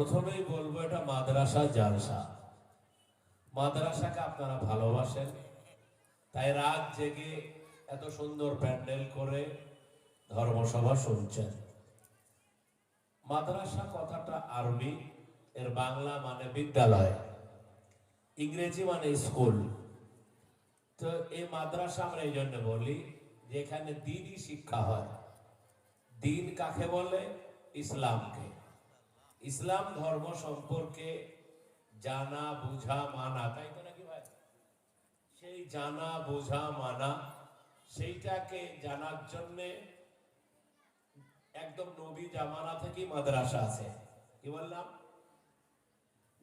প্রথমেই বলব এটা মাদ্রাসা জালসা। মাদ্রাসাকে আপনারা ভালোবাসেন। তাই রাত জেগে এত সুন্দর প্যান্ডেল করে ধর্মসভা শুনছেন। মাদ্রাসা কথাটা আরবি, এর বাংলা মানে বিদ্যালয়, ইংরেজি মানে স্কুল। তো এই মাদ্রাসা আমরা এই জন্য বলি যে এখানে দিনই শিক্ষা হয়। দিন কাকে বলে? ইসলামকে। ইসলাম ধর্ম সম্পর্কে জানা, বুঝা, মানা, তাই তো নাকি ভাই? সেই জানা, বোঝা, মানা, সেইটাকে জানার জন্যে একদম নবী জামানা থেকেই মাদ্রাসা আছে। কি বললাম?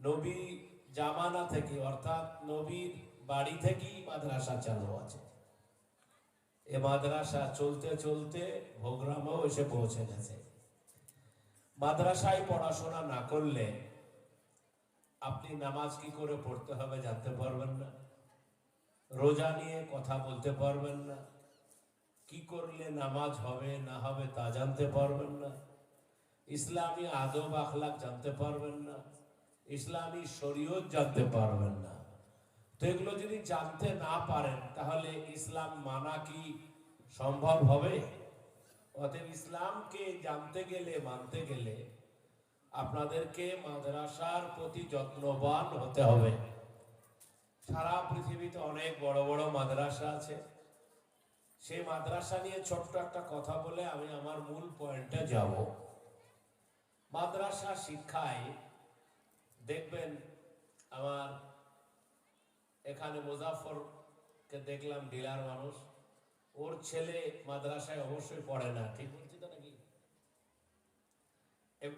নবী জামানা থেকে, অর্থাৎ নবীর বাড়ি থেকেই মাদ্রাসা চালু আছে। এ মাদ্রাসা চলতে চলতে ভোগ্রামেও এসে পৌঁছে গেছে। মাদ্রাসায় পড়াশোনা না করলে আপনি নামাজ কি করে পড়তে হবে জানতে পারবেন না? রোজা নিয়ে কথা বলতে পারবেন না। কি করলে নামাজ হবে, না হবে তা জানতে পারবেন না। ইসলামী আদব আখলাক জানতে পারবেন না। ইসলামী শরীয়ত জানতে পারবেন না। তো এগুলো যদি জানতে না পারেন, তাহলে ইসলাম মানা কি সম্ভব হবে? অতএব ইসলামকে জানতে গেলে, মানতে গেলে আপনাদেরকে মাদ্রাসার প্রতি যত্নবান হতে হবে। সারা পৃথিবীতে অনেক বড় বড় মাদ্রাসা আছে। সেই মাদ্রাসা নিয়ে ছোট্ট একটা কথা বলে আমি আমার মূল পয়েন্টে যাব। মাদ্রাসা শিক্ষায় দেখবেন আমার এখানে মুজাফরকে দেখলাম, ডিলার মানুষ। ওর ছেলে মাদ্রাসায় অবশ্যই পড়ে না। ঠিক বলছি তো নাকি?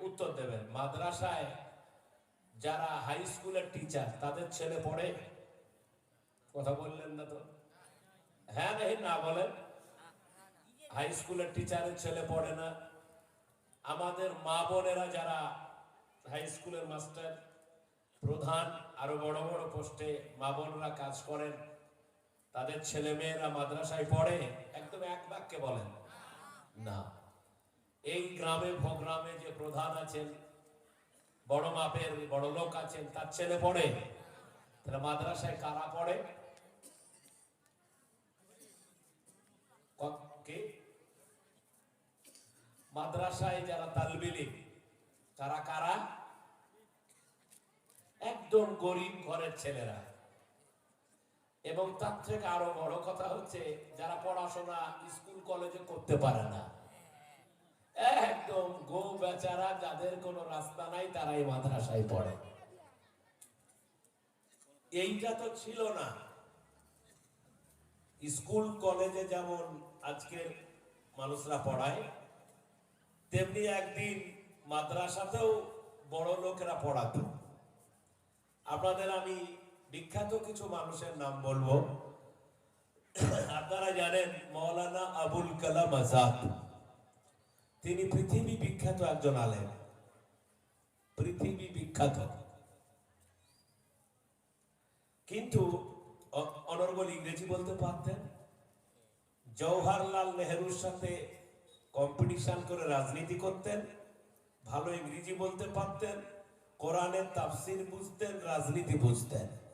উত্তর দেবেন, মাদ্রাসায় যারা হাই স্কুলের টিচার তাদের ছেলে পড়ে? কথা বললেন না তো? হ্যাঁ নাকি না বলেন। হাই স্কুলের টিচারের ছেলে পড়ে না। আমাদের মা বোনেরা যারা হাই স্কুলের মাস্টার প্রধান, আরও বড় বড় পোস্টে মা বোনরা কাজ করেন তাদের ছেলে মেয়েরা মাদ্রাসায় পড়ে, একদম এক বাক্যে বলেন, না। এই গ্রামে, ভোগ্রামে যে প্রধান আছেন, বড় মাপের, বড় লোক আছেন, তার ছেলে পড়ে। তাহলে মাদ্রাসায় কারা পড়ে? ক- মাদ্রাসায় যারা তালবিলি, তারা কারা? একদম গরিব ঘরের ছেলেরা। এবং তার থেকে আরও বড় কথা হচ্ছে, যারা পড়াশোনা স্কুল, কলেজে করতে পারে না। একদম গো বেচারা, যাদের কোনো রাস্তা নাই, তারাই মাদ্রাসায় পড়ে। এইটা তো ছিল না। স্কুল, কলেজে যেমন আজকের মানুষরা পড়ায়, তেমনি একদিন মাদ্রাসাতেও বড় লোকেরা পড়াতো। আপনাদের আমি বিখ্যাত কিছু মানুষের নাম বলব। আপনারা জানেন মৌলানা আবুল কালাম আজাদ। তিনি পৃথিবী বিখ্যাত একজন আলেম। পৃথিবী বিখ্যাত। কিন্তু অনর্গল ইংরেজি বলতে পারতেন? জওহরলাল নেহরুর সাথে কম্পিটিশন করে রাজনীতি করতেন। ভালো ইংরেজি বলতে পারতেন। কোরআনের তাফসির বুঝতেন, রাজনীতি বুঝতেন।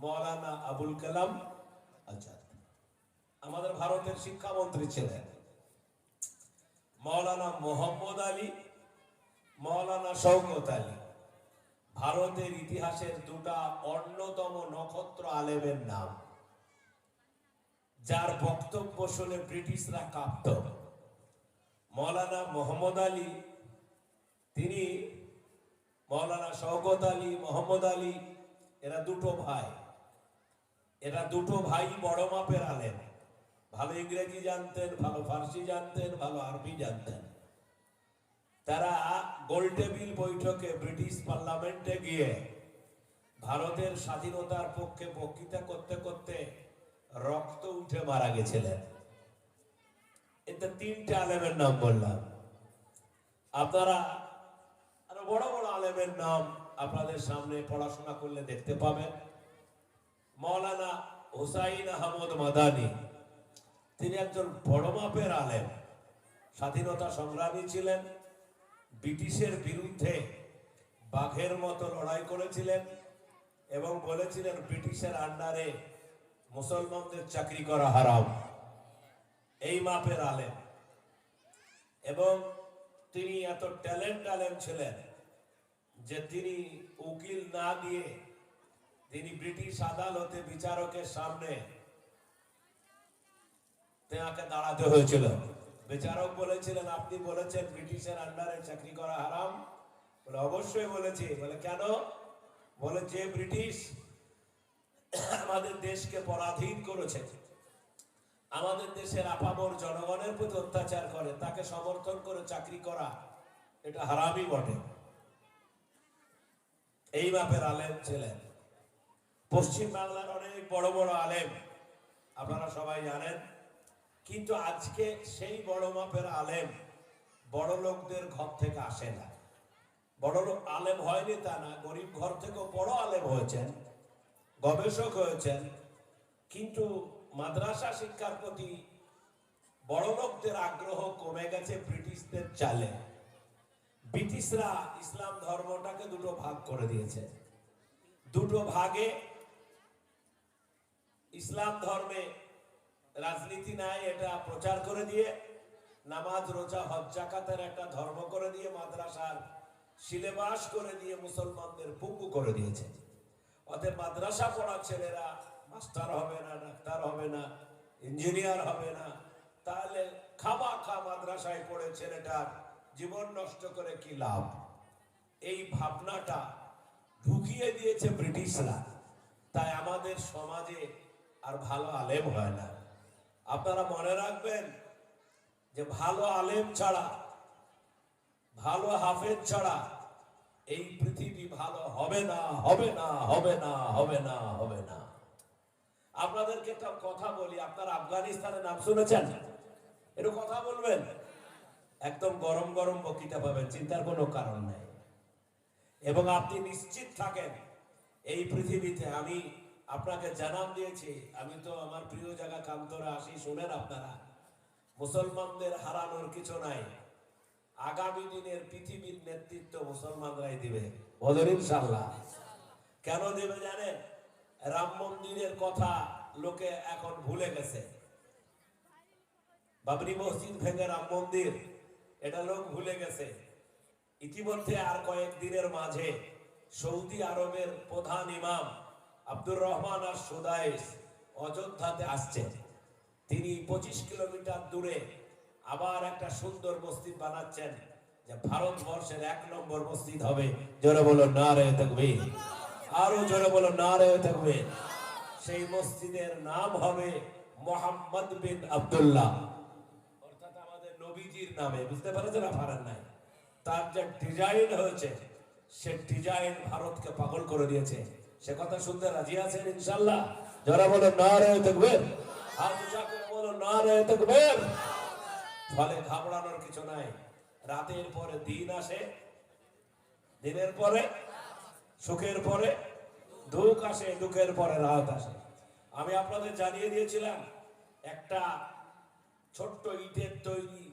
মৌলানা আবুল কালাম আজাদ। আমাদের ভারতের শিক্ষামন্ত্রী ছিলেন। মৌলানা মোহাম্মদ আলী, মৌলানা শওকত আলী। ভারতের ইতিহাসের দুটা অন্যতম নক্ষত্র আলেমের নাম। যার বক্তব্য শুনে ব্রিটিশরা কাঁপত। মৌলানা মোহাম্মদ আলী, তিনি মৌলানা শওকত আলী, মোহাম্মদ আলী, এরা দুটো ভাই। এরা দুটো ভাই বড় মাপের আলেম। ভালো ইংরেজি জানতেন, ভালো ফার্সি জানতেন, ভালো আরবি জানতেন। তারা গোলটেবিল বৈঠকে ব্রিটিশ পার্লামেন্টে গিয়ে ভারতের স্বাধীনতার পক্ষে বক্তৃতা করতে করতে রক্ত উঠে মারা গেছিলেন। এতে তিনটে আলেমের নাম বললাম। আপনারা আরও বড় বড় আলেমের নাম আপনাদের সামনে পড়াশোনা করলে দেখতে পাবেন। মৌলানা হুসাইন আহমদ মাদানি। তিনি একজন বড় মাপের আলেম। স্বাধীনতা সংগ্রামী ছিলেন। ব্রিটিশের বিরুদ্ধে বাঘের মতো লড়াই করেছিলেন এবং বলেছিলেন, ব্রিটিশের আন্ডারে মুসলমানদের চাকরি করা হারাম। এই মাপের আলেম। এবং তিনি এত ট্যালেন্ট আলেম ছিলেন যে তিনি উকিল না দিয়ে তিনি ব্রিটিশ আদালতে বিচারকের সামনে তেনাকে দাঁড়াতে হয়েছিল। বিচারক বলেছিলেন, আপনি বলেছেন ব্রিটিশের আন্ডারে চাকরি করা হারাম? বলে, অবশ্যই বলেছি। বলে, কেন? বলে, যে ব্রিটিশ আমাদের দেশকে পরাধীন করেছে, আমাদের দেশের আপামর জনগণের প্রতি অত্যাচার করে, তাকে সমর্থন করে চাকরি করা, এটা হারামই বটে। এই মাপের আলেম ছিলেন। পশ্চিম বাংলার অনেক বড় বড় আলেম, আপনারা সবাই জানেন। কিন্তু আজকে সেই বড় মাপের আলেম বড় লোকদের ঘর থেকে আসে না। বড় লোক আলেম হয়নি তা না, গরিব ঘর থেকেও বড় আলেম হয়েছেন, গবেষক হয়েছেন। কিন্তু মাদ্রাসা শিক্ষার প্রতি বড় লোকদের আগ্রহ কমে গেছে ব্রিটিশদের চালে। ব্রিটিশরা ইসলাম ধর্মটাকে দুটো ভাগ করে দিয়েছে। দুটো ভাগে ইসলাম ধর্মে রাজনীতি নাই, এটা প্রচার করে দিয়ে, নামাজ, রোজা, হজ, জাকাতের একটা ধর্ম করে দিয়ে, মাদ্রাসার সিলেবাস করে দিয়ে মুসলমানদের পুঙ্গু করে দিয়েছে। অতএব মাদ্রাসা পড়া ছেলেরা মাস্টার হবে না, ডাক্তার হবে না, ইঞ্জিনিয়ার হবে না, তাহলে খামা খা মাদ্রাসায় পড়ে ছেলেটার জীবন নষ্ট করে কি লাভ? এই ভাবনাটা ঢুকিয়ে দিয়েছে ব্রিটিশরা। তাই আমাদের সমাজে আর ভালো আলেম হয় না। আপনারা মনে রাখবেন যে ভালো আলেম ছাড়া, ভালো হাফেজ ছাড়া এই পৃথিবী ভালো হবে না হবে না হবে না হবে না হবে না। আপনাদেরকে একটা কথা বলি, আপনারা আফগানিস্তানের নাম শুনেছেন? একটু কথা বলবেন? একদম গরম গরম বক্তৃতা পাবেন, চিন্তার কোনো কারণ নেই। এবং আপনি নিশ্চিত থাকেন, এই পৃথিবীতে আমি আপনাকে জানান দিয়েছি। আমি তো আমার প্রিয় জায়গা কান্তরা আসি, শুনেন আপনারা। মুসলমানদের হারানোর কিছু নাই। আগামী দিনের পৃথিবীর নেতৃত্ব মুসলমানরাই দিবে। ইনশাল্লাহ কেন দেবে জানেন? রাম মন্দিরের কথা লোকে এখন ভুলে গেছে। বাবরি মসজিদ ভেঙে রাম মন্দির, এটা লোক ভুলে গেছে। ইতিমধ্যে আর কয়েক দিনের মাঝে সৌদি আরবের প্রধান ইমাম আব্দুর রহমান আর সুদাইস অযোধ্যাতে আসছেন তিনি পঁচিশ কিলোমিটার দূরে আবার একটা সুন্দর মসজিদ বানাচ্ছেন, যে ভারতবর্ষের এক নম্বর মসজিদ হবে। জোরে বলো না রে থাকবে আরও জোরে বলো না রে থাকবে সেই মসজিদের নাম হবে মোহাম্মদ বিন আব্দুল্লাহ। অর্থাৎ আমাদের নবীজির নামে, বুঝতে পেরেছেন পারেন নাই? তার যে ডিজাইন হয়েছে, সে ডিজাইন ভারতকে পাগল করে দিয়েছে। সে কথা শুনতে রাজি আছেন ইনশাল্লাহ যারা বলে না রে থাকবে আর বলো না রে থাকবে ফলে ঘাবড়ানোর কিছু নাই। রাতের পরে দিন আসে, দিনের পরে, সুখের পরে, দুঃখ আসে, দুঃখের পরে রাত আসে। আমি আপনাদের জানিয়ে দিয়েছিলাম, একটা ছোট্ট ইটের তৈরি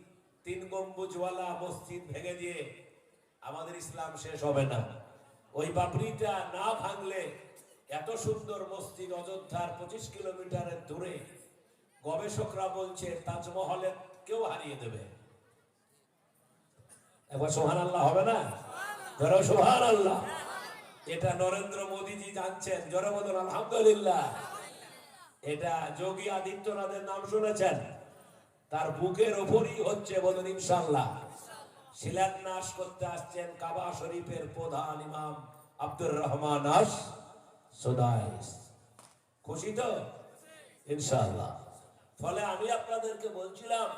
তিন গম্বুজওয়ালা মসজিদ ভেঙে দিয়ে আমাদের ইসলাম শেষ হবে না। ওই বাবরিটা না ভাঙলে এত সুন্দর মসজিদ অযোধ্যার পঁচিশ কিলোমিটারের দূরে। গবেষকরা বলছে তাজমহলের কেউ হারিয়ে দেবে। একবার সোহান আল্লাহ হবে না? ধরো সোহান আল্লাহ এটা নরেন্দ্র মোদীজি জানছেন, জোরে বলুন, আলহামদুলিল্লাহ। এটা যোগী আদিত্যনাথের নাম শুনেছেন। তার বুকের ওপরই হচ্ছে বলুন ইনশাল্লাহ শিলান্যাস করতে আসছেন কাবা শরীফের প্রধান ইমাম আব্দুর রহমান খুশি তো? ইনশাল্লাহ ফলে আমি আপনাদেরকে বলছিলাম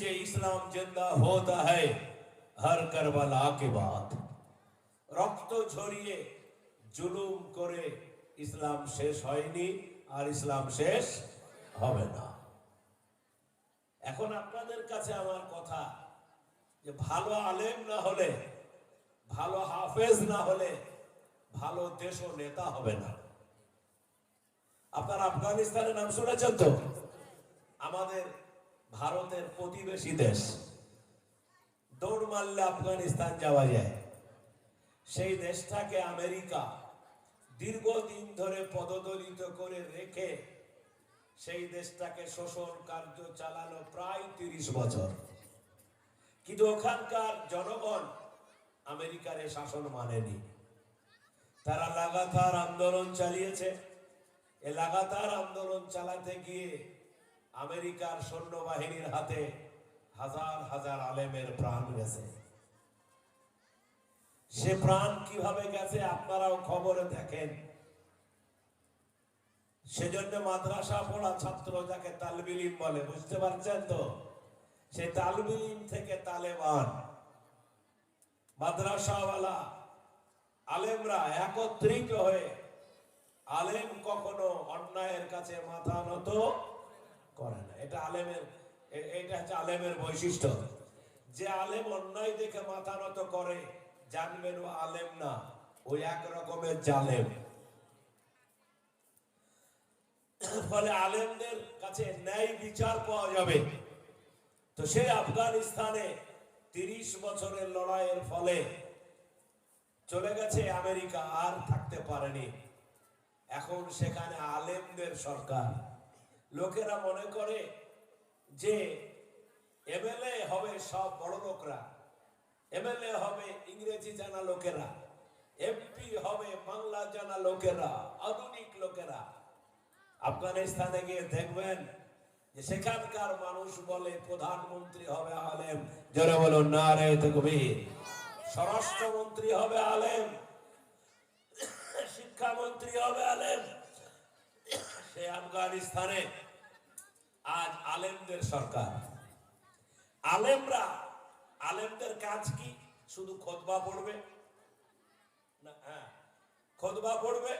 যে ইসলাম জিন্দা হতে হয় হর করবালা কে বাদ। রক্ত ছড়িয়ে জুলুম করে ইসলাম শেষ হয়নি আর ইসলাম শেষ হবে না। এখন আপনাদের কাছে আমার কথা যে ভালো আলেম না হলে, ভালো হাফেজ না হলে ভালো দেশ ও নেতা হবে না। আপনার আফগানিস্তানের নাম শুনেছেন তো? আমাদের ভারতের প্রতিবেশী দেশ। দৌড় মারলে আফগানিস্তান যাওয়া যায়। সেই দেশটাকে আমেরিকা দীর্ঘদিন ধরে পদদলিত করে রেখে সেই দেশটাকে শোষণ কার্য চালানো প্রায় তিরিশ বছর। কিন্তু ওখানকার জনগণ আমেরিকার এ শাসন মানেনি। তারা লাগাতার আন্দোলন চালিয়েছে। এ লাগাতার আন্দোলন চালাতে গিয়ে আমেরিকার সৈন্যবাহিনীর হাতে হাজার হাজার আলেমের প্রাণ গেছে। সে প্রাণ কীভাবে গেছে আপনারাও খবরে দেখেন। সেজন্য মাদ্রাসা পড়া ছাত্র যাকে তালবিলিম বলে, বুঝতে পারছেন তো? সে তালবিলিম থেকে তালেবান। মাদ্রাসাওয়ালা আলেমরা একত্রিত হয়ে আলেম কখনো অন্যায়ের কাছে মাথা নত করে না। এটা আলেমের এটা হচ্ছে আলেমের বৈশিষ্ট্য। যে আলেম অন্যায় দেখে মাথা নত করে, জানবেন ও আলেম না ওই এক রকমের জালেম। ফলে আলেমদের কাছে ন্যায় বিচার পাওয়া যাবে। তো সেই আফগানিস্তানে তিরিশ বছরের লড়াইয়ের ফলে চলে গেছে আমেরিকা, আর থাকতে পারেনি। এখন সেখানে আলেমদের সরকার। লোকেরা মনে করে যে এমএলএ হবে সব বড় লোকরা, এমএলএ হবে ইংরেজি জানা লোকেরা, এমপি হবে বাংলা জানা লোকেরা, আধুনিক লোকেরা। আফগানিস্তানে গিয়ে দেখবেন যে সেখানকার মানুষ বলে প্রধানমন্ত্রী হবে আলেম। যারা বলো না রে তকবীর। স্বরাষ্ট্রমন্ত্রী হবে আলেম। শিক্ষামন্ত্রী হবে আলেম। সে আফগানিস্তানে আজ আলেমদের সরকার। আলেমরা, আলেমদের কাজ কি? শুধু খোদবা পড়বে? না হ্যাঁ খোদবা পড়বে?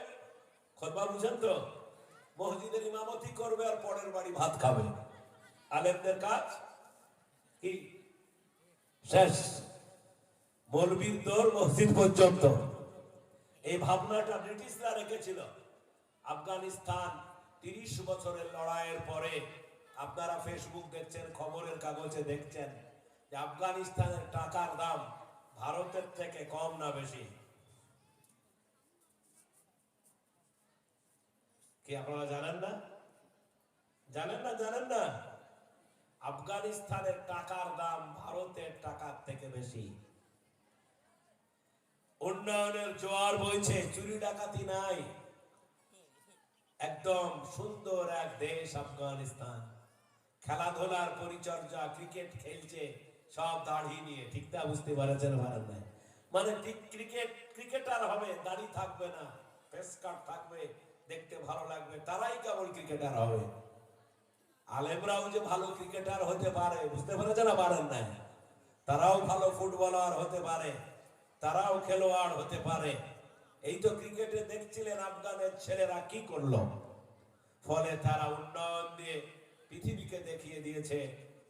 খোদবা বুঝেন তো? মসজিদের ইমামতি করবে আর পরের বাড়ি ভাত খাবে। আলেমদের কাজ কি? শেষ। মৌলবীর দৌড় মসজিদ পর্যন্ত। এই ভাবনাটা ব্রিটিশরা রেখেছিল। আফগানিস্তান তিরিশ বছরের লড়াইয়ের পরে আপনারা ফেসবুক দেখছেন, খবরের কাগজে দেখছেন যে আফগানিস্তানের টাকার দাম ভারতের থেকে কম না বেশি। কি আপনারা জানেন না? জানেন না জানেন না? আফগানিস্তানের টাকার দাম ভারতের টাকার থেকে বেশি। উন্নয়নের জোয়ার বইছে, চুরি ডাকাতি নাই। একদম সুন্দর এক দেশ আফগানিস্তান। খেলাধুলার পরিচর্যা, ক্রিকেট খেলছে, সব দাড়ি নিয়ে। ঠিক তা বুঝতে পারছেন ভারত মানে ক্রিকেট, ক্রিকেটার হবে, দাড়ি থাকবে না ফেস থাকবে। দেখতে ভালো লাগবে, তারাই কেবল ক্রিকেটার হবে। আলেমরাও যে ভালো ক্রিকেটার হতে পারে, বুঝতে পেরেছেন না পারেন নাই? তারাও ভালো ফুটবলার হতে পারে, তারাও খেলোয়াড় হতে পারে। এই তো ক্রিকেটে দেখছিলেন আফগানের ছেলেরা কি করল। ফলে তারা উন্নয়ন দিয়ে পৃথিবীকে দেখিয়ে দিয়েছে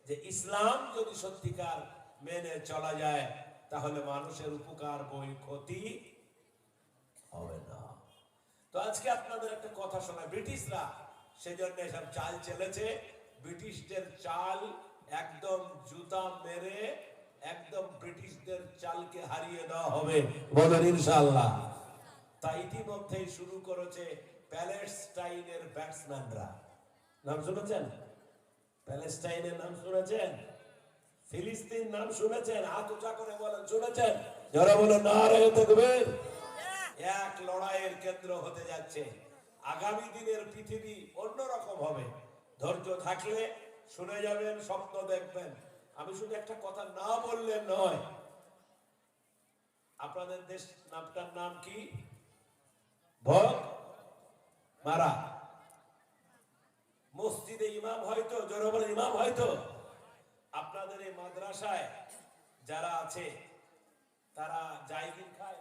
যে ইসলাম যদি সত্যিকার মেনে চলা যায়, তাহলে মানুষের উপকার বই ক্ষতি হবে না। তো আজকে আপনাদের একটা কথা শোনা ব্রিটিশরা সেজন্য এসব চাল চেলেছে। ব্রিটিশদের চাল একদম জুতা মেরে একদম ব্রিটিশদের চালকে হারিয়ে দেওয়া হবে বলেন ইনশাআল্লাহ। তা ইতিমধ্যেই শুরু করেছে প্যালেস্টাইনের ব্যাটসম্যানরা। নাম শুনেছেন? প্যালেস্টাইনের নাম শুনেছেন? ফিলিস্তিন নাম শুনেছেন? হাত উঁচা করে বলেন, শুনেছেন? যারা বলেন না রে তকবীর এক লড়াইয়ের কেন্দ্র হতে যাচ্ছে। আগামী দিনের পৃথিবী অন্যরকম হবে। ধৈর্য থাকলে শুনে যাবেন, স্বপ্ন দেখবেন। আমি শুধু একটা কথা না বললে নয়, আপনাদের দেশ নামটার নাম কি? ভোগ মারা। মসজিদে ইমাম হয়তো জোরে ইমাম হয়তো। আপনাদের এই মাদ্রাসায় যারা আছে, তারা জায়গির খায়